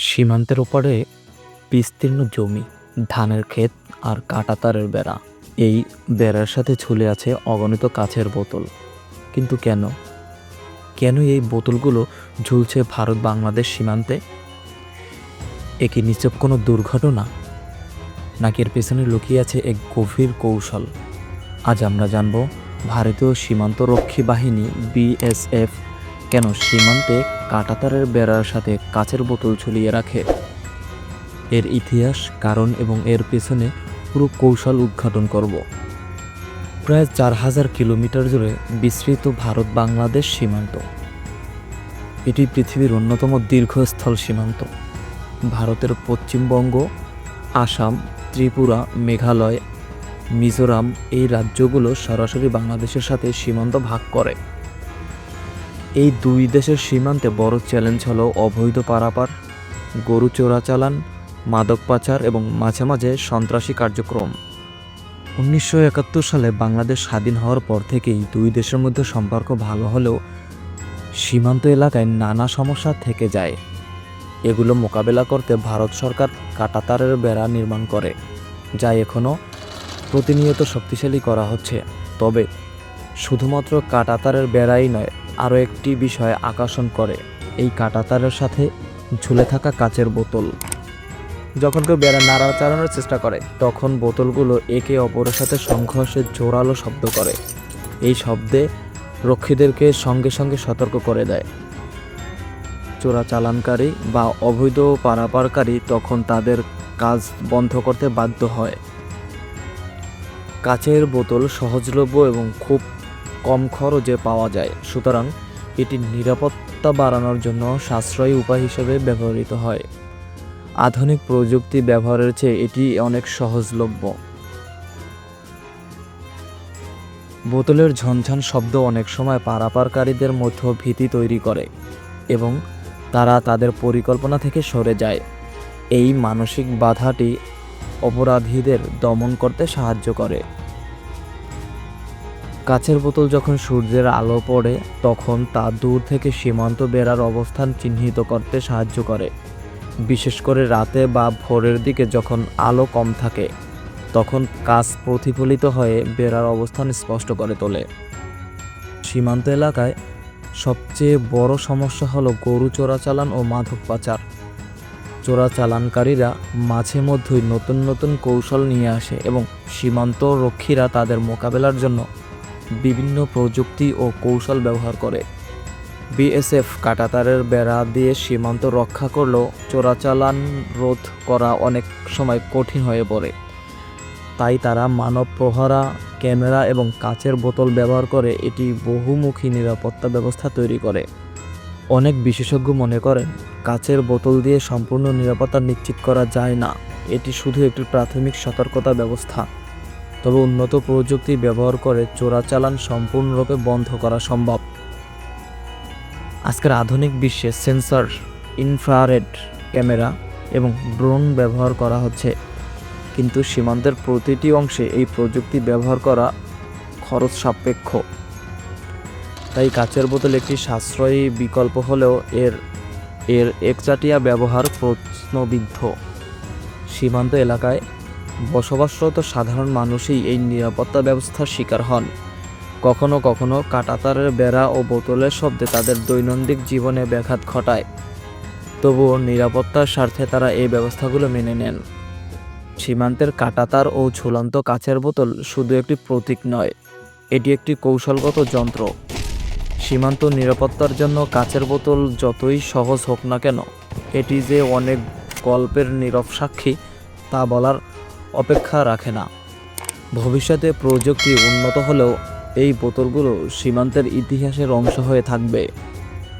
সীমান্তের ওপারে বিস্তীর্ণ জমি, ধানের ক্ষেত আর কাঁটাতারের বেড়া। এই বেড়ার সাথে ঝুলে আছে অগণিত কাছের বোতল। কিন্তু কেন? কেন এই বোতলগুলো ঝুলছে ভারত বাংলাদেশ সীমান্তে? এ কি কোনো দুর্ঘটনা? নাকি এর পেছনে লুকিয়ে আছে এক গভীর কৌশল? আজ আমরা জানব ভারতীয় সীমান্তরক্ষী বাহিনী বিএসএফ কেন সীমান্তে কাঁটাতারের বেড়ার সাথে কাচের বোতল ঝুলিয়ে রাখে? এর ইতিহাস, কারণ এবং এর পেছনে পুরো কৌশল উদ্ঘাটন করব। প্রায় চার হাজার কিলোমিটার জুড়ে বিস্তৃত ভারত বাংলাদেশ সীমান্ত। এটি পৃথিবীর অন্যতম দীর্ঘস্থল সীমান্ত। ভারতের পশ্চিমবঙ্গ, আসাম, ত্রিপুরা, মেঘালয়, মিজোরাম এই রাজ্যগুলো সরাসরি বাংলাদেশের সাথে সীমান্ত ভাগ করে। এই দুই দেশের সীমান্তে বড় চ্যালেঞ্জ হলো অবৈধ পারাপার, গরু চোরাচালান মাদক পাচার এবং মাঝে মাঝে সন্ত্রাসী কার্যক্রম। উনিশশো একাত্তর সালে বাংলাদেশ স্বাধীন হওয়ার পর থেকেই দুই দেশের মধ্যে সম্পর্ক ভালো হলেও সীমান্ত এলাকায় নানা সমস্যা থেকে যায়। এগুলো মোকাবেলা করতে ভারত সরকার কাটাতারের বেড়া নির্মাণ করে, যা এখনও প্রতিনিয়ত শক্তিশালী করা হচ্ছে। তবে শুধুমাত্র কাটাতারের বেড়াই নয় আরও একটি বিষয় আকর্ষণ করে, এই কাটাতারের সাথে ঝুলে থাকা কাচের বোতল। যখন কেউ বেড়া নাড়া চালানোর চেষ্টা করে, তখন বোতলগুলো একে অপরের সাথে সংঘর্ষে জোরালো শব্দ করে। এই শব্দে রক্ষীদেরকে সঙ্গে সঙ্গে সতর্ক করে দেয়। চোরাচালানকারী বা অবৈধ পারাপারকারী তখন তাদের কাজ বন্ধ করতে বাধ্য হয়। কাচের বোতল সহজলভ্য এবং খুব কম খরচে পাওয়া যায়। সুতরাং এটি নিরাপত্তা বাড়ানোর জন্য সাশ্রয়ী উপায় হিসেবে ব্যবহৃত হয়। আধুনিক প্রযুক্তি ব্যবহারের চেয়ে এটি অনেক সহজলভ্য। বোতলের ঝনঝন শব্দ অনেক সময় পারাপারকারীদের মধ্যে ভীতি তৈরি করে এবং তারা তাদের পরিকল্পনা থেকে সরে যায়। এই মানসিক বাধাটি অপরাধীদের দমন করতে সাহায্য করে। কাচের বোতল যখন সূর্যের আলো পড়ে, তখন তা দূর থেকে সীমান্ত বেড়ার অবস্থান চিহ্নিত করতে সাহায্য করে। বিশেষ করে রাতে বা ভোরের দিকে যখন আলো কম থাকে, তখন কাজ প্রতিফলিত হয়ে বেড়ার অবস্থান স্পষ্ট করে তোলে। সীমান্ত এলাকায় সবচেয়ে বড় সমস্যা হলো গরু চোরাচালান ও মাদক পাচার। চোরাচালানকারীরা মাঝে মধ্যেই নতুন নতুন কৌশল নিয়ে আসে এবং সীমান্ত রক্ষীরা তাদের মোকাবেলার জন্য বিভিন্ন প্রযুক্তি ও কৌশল ব্যবহার করে। বিএসএফ কাটাতারের বেড়া দিয়ে সীমান্ত রক্ষা করলেও চোরাচালান রোধ করা অনেক সময় কঠিন হয়ে পড়ে। তাই তারা মানব প্রহরা, ক্যামেরা এবং কাচের বোতল ব্যবহার করে এটি বহুমুখী নিরাপত্তা ব্যবস্থা তৈরি করে। অনেক বিশেষজ্ঞ মনে করেন, কাচের বোতল দিয়ে সম্পূর্ণ নিরাপত্তা নিশ্চিত করা যায় না। এটি শুধু একটি প্রাথমিক সতর্কতা ব্যবস্থা। তবে উন্নত প্রযুক্তি ব্যবহার করে চোরাচালান সম্পূর্ণরূপে বন্ধ করা সম্ভব। আজকের আধুনিক বিশ্বে সেন্সর, ইনফ্রারেড ক্যামেরা এবং ড্রোন ব্যবহার করা হচ্ছে। কিন্তু সীমান্তের প্রতিটি অংশে এই প্রযুক্তি ব্যবহার করা খরচ সাপেক্ষ। তাই কাচের বোতল একটি সাশ্রয়ী বিকল্প হলেও এর এর একচাটিয়া ব্যবহার প্রশ্নবিদ্ধ। সীমান্ত এলাকায় বসবাসরত সাধারণ মানুষই এই নিরাপত্তা ব্যবস্থার শিকার হন। কখনো কখনো কাটাতারের বেড়া ও বোতলের শব্দে তাদের দৈনন্দিন জীবনে ব্যাঘাত ঘটায়। তবুও নিরাপত্তার স্বার্থে তারা এই ব্যবস্থাগুলো মেনে নেন। সীমান্তের কাটাতার ও ঝুলন্ত কাচের বোতল শুধু একটি প্রতীক নয়, এটি একটি কৌশলগত যন্ত্র। সীমান্ত নিরাপত্তার জন্য কাচের বোতল যতই সহজ হোক না কেন, এটি যে অনেক গল্পের নীরব সাক্ষী তা বলার অপেক্ষা রাখে না। ভবিষ্যতে প্রযুক্তি উন্নত হলেও এই বোতলগুলো সীমান্তের ইতিহাসের অংশ হয়ে থাকবে।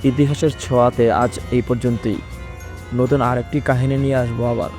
ইতিহাসের ছোঁয়াতে আজ এই পর্যন্তই। নতুন আরেকটি কাহিনী নিয়ে আসব আবার।